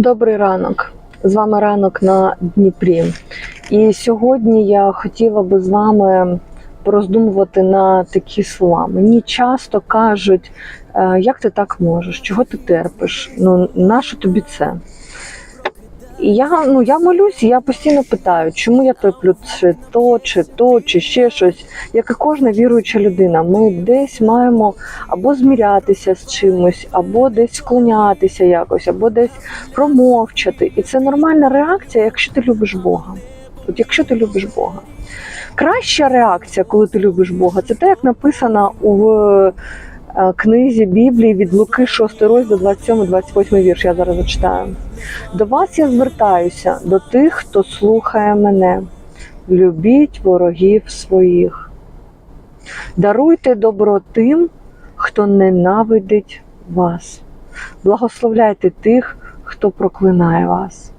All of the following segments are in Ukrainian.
Добрий ранок. З вами ранок на Дніпрі. І сьогодні я хотіла би з вами пороздумувати на такі слова. Мені часто кажуть, «Е, як ти так можеш, чого ти терпиш? Ну, нащо тобі це? І я, ну, я молюсь, я постійно питаю, чому я терплю чи то, чи то, чи ще щось. Як і кожна віруюча людина, ми десь маємо або змірятися з чимось, або десь склонятися якось, або десь промовчати. І це нормальна реакція, якщо ти любиш Бога. От якщо ти любиш Бога. Краща реакція, коли ти любиш Бога, це те, як написано у книзі Біблії від Луки 6 розділ 27-28 вірш. Я зараз зачитаю. До вас я звертаюся, до тих, хто слухає мене. Любіть ворогів своїх. Даруйте добро тим, хто ненавидить вас. Благословляйте тих, хто проклинає вас.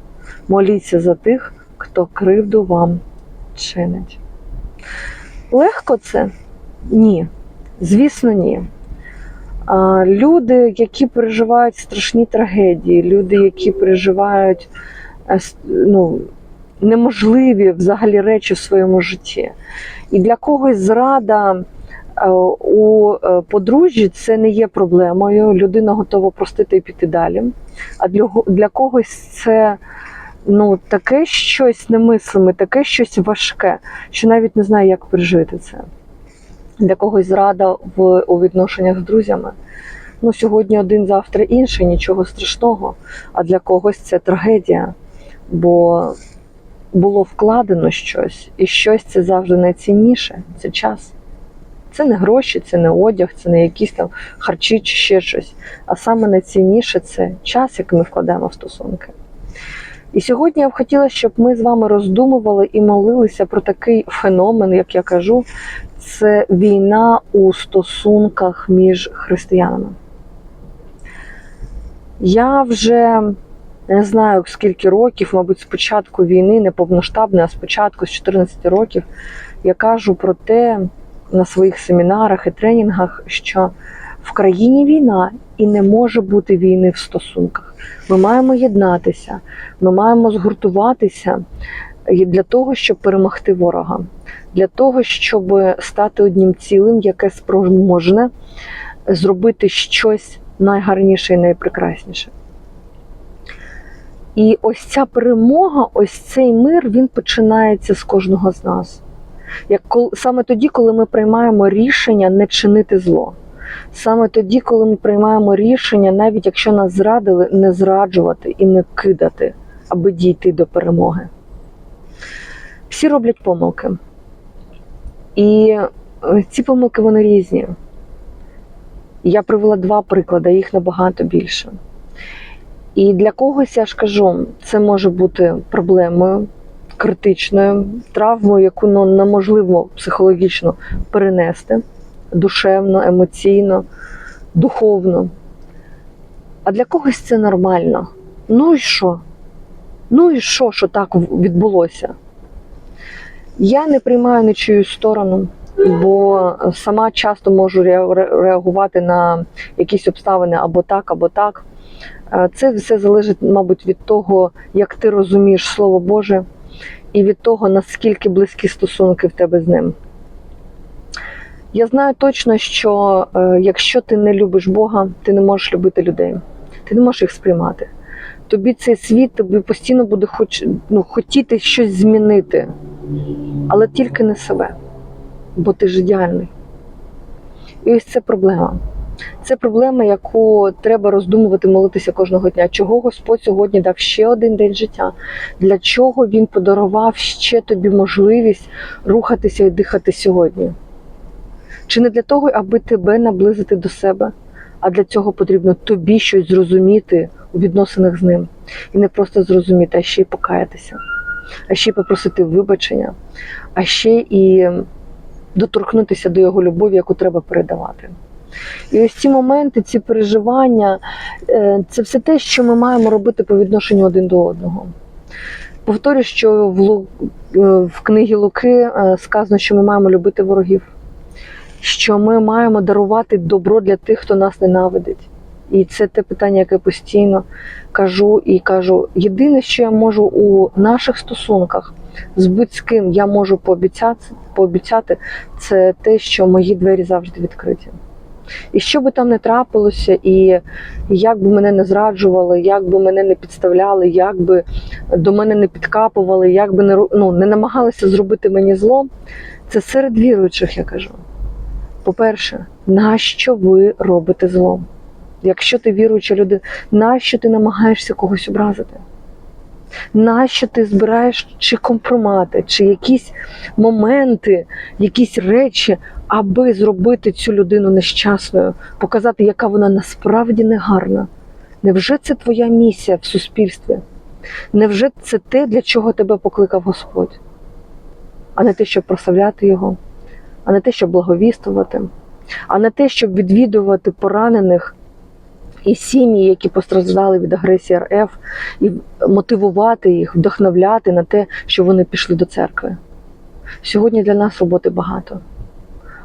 Моліться за тих, хто кривду вам чинить. Легко це? Ні. Звісно, ні. Люди, які переживають страшні трагедії, люди, які переживають е, ну, неможливі взагалі речі в своєму житті. І для когось зрада е, у е, подружжі це не є проблемою. Людина готова простити і піти далі. А для, для когось це ну, таке щось немислиме, таке щось важке, що навіть не знає, як пережити це. Для когось зрада в, у відношеннях з друзями. Ну, сьогодні один, завтра інший, нічого страшного. А для когось це трагедія, бо було вкладено щось, і щось це завжди найцінніше це час. Це не гроші, це не одяг, це не якісь там харчі чи ще щось. А саме найцінніше це час, який ми вкладаємо в стосунки. І сьогодні я б хотіла, щоб ми з вами роздумували і молилися про такий феномен, як я кажу, це війна у стосунках між християнами. Я вже не знаю скільки років, мабуть, з початку війни, не повноштабної, а спочатку з 14 років, я кажу про те на своїх семінарах і тренінгах, що в країні війна і не може бути війни в стосунках. Ми маємо єднатися, ми маємо згуртуватися для того, щоб перемогти ворога, для того, щоб стати одним цілим, яке спроможне зробити щось найгарніше і найпрекрасніше. І ось ця перемога, ось цей мир, він починається з кожного з нас. Як саме тоді, коли ми приймаємо рішення не чинити зло. Саме тоді, коли ми приймаємо рішення, навіть якщо нас зрадили, не зраджувати і не кидати, аби дійти до перемоги. Всі роблять помилки. І е, ці помилки вони різні. Я привела два приклади, їх набагато більше. І для когось, я ж кажу, це може бути проблемою критичною, травмою, яку ну, неможливо психологічно перенести душевно, емоційно, духовно. А для когось це нормально. Ну і що? Ну і що, що так відбулося? Я не приймаю нічию сторону, бо сама часто можу ре- ре- реагувати на якісь обставини або так, або так. Е, Це все залежить, мабуть, від того, як ти розумієш Слово Боже, і від того, наскільки близькі стосунки в тебе з ним. Я знаю точно, що е, якщо ти не любиш Бога, ти не можеш любити людей, ти не можеш їх сприймати. Тобі цей світ тобі постійно буде хоч, ну, хотіти щось змінити, але тільки не себе, бо ти ж ідеальний. І ось це проблема. Це проблема, яку треба роздумувати, молитися кожного дня. Чого Господь сьогодні дав ще один день життя? Для чого Він подарував ще тобі можливість рухатися і дихати сьогодні? Чи не для того, аби тебе наблизити до себе, а для цього потрібно тобі щось зрозуміти у відносинах з ним. І не просто зрозуміти, а ще й покаятися, а ще й попросити вибачення, а ще і доторкнутися до його любові, яку треба передавати. І ось ці моменти, ці переживання е, це все те, що ми маємо робити по відношенню один до одного. Повторюю, що в, е, в книгі Луки е, сказано, що ми маємо любити ворогів, що ми маємо дарувати добро для тих, хто нас ненавидить. І це те питання, яке постійно кажу і кажу: єдине, що я можу у наших стосунках з будь-ким я можу пообіцяти, пообіцяти, це те, що мої двері завжди відкриті. І що би там не трапилося, і як би мене не зраджували, як би мене не підставляли, як би до мене не підкапували, як би не, ну, не намагалися зробити мені зло, це серед віруючих, я кажу. По-перше, нащо ви робите зло? Якщо ти віруюча людина, нащо ти намагаєшся когось образити? Нащо ти збираєш чи компромати, чи якісь моменти, якісь речі, аби зробити цю людину нещасною, показати, яка вона насправді негарна? Невже це твоя місія в суспільстві? Невже це те, для чого тебе покликав Господь? А не те, щоб прославляти Його, а не те, щоб благовістувати, а не те, щоб відвідувати поранених і сім'ї, які постраждали від агресії РФ, і мотивувати їх, вдохновляти на те, що вони пішли до церкви. Сьогодні для нас роботи багато.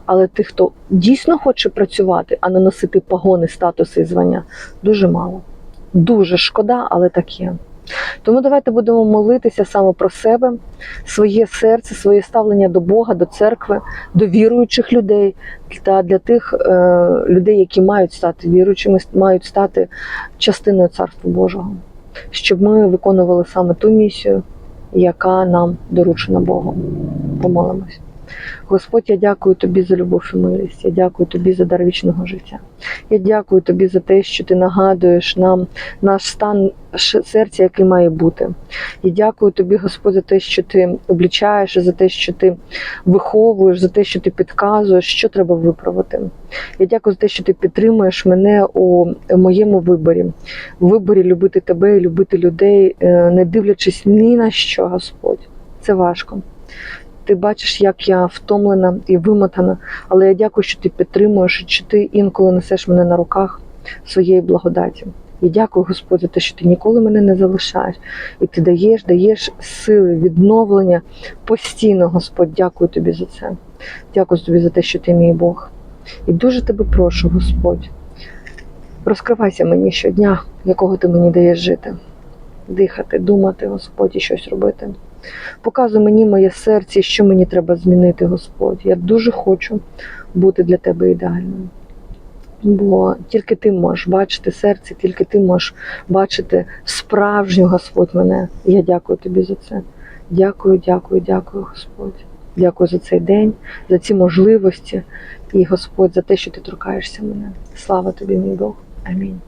Але тих, хто дійсно хоче працювати, а не носити погони, статуси і звання, дуже мало. Дуже шкода, але так є. Тому давайте будемо молитися саме про себе, своє серце, своє ставлення до Бога, до церкви, до віруючих людей та для тих е, людей, які мають стати віруючими, мають стати частиною Царства Божого, щоб ми виконували саме ту місію, яка нам доручена Богом. Помолимось. Господь, я дякую тобі за любов і милість. Я дякую тобі за дар вічного життя. Я дякую тобі за те, що ти нагадуєш нам наш стан серця, який має бути. Я дякую тобі, Господь, за те, що ти облічаєш, за те, що ти виховуєш, за те, що ти підказуєш, що треба виправити. Я дякую за те, що ти підтримуєш мене у моєму виборі, в виборі любити тебе і любити людей, е, не дивлячись ні на що, Господь. Це важко. Ти бачиш, як я втомлена і вимотана, але я дякую, що ти підтримуєш, що ти інколи несеш мене на руках своєї благодаті. І дякую, Господь, за те, що ти ніколи мене не залишаєш, і ти даєш, даєш сили, відновлення постійно, Господь. Дякую тобі за це. Дякую тобі за те, що ти мій Бог. І дуже тебе прошу, Господь, розкривайся мені щодня, якого ти мені даєш жити, дихати, думати, Господь, і щось робити. Показуй мені моє серце, що мені треба змінити, Господь. Я дуже хочу бути для тебе ідеальною. Бо тільки ти можеш бачити серце, тільки ти можеш бачити справжню Господь мене. Я дякую тобі за це. Дякую, дякую, дякую, Господь. Дякую за цей день, за ці можливості і Господь за те, що ти торкаєшся мене. Слава тобі, мій Бог. Амінь.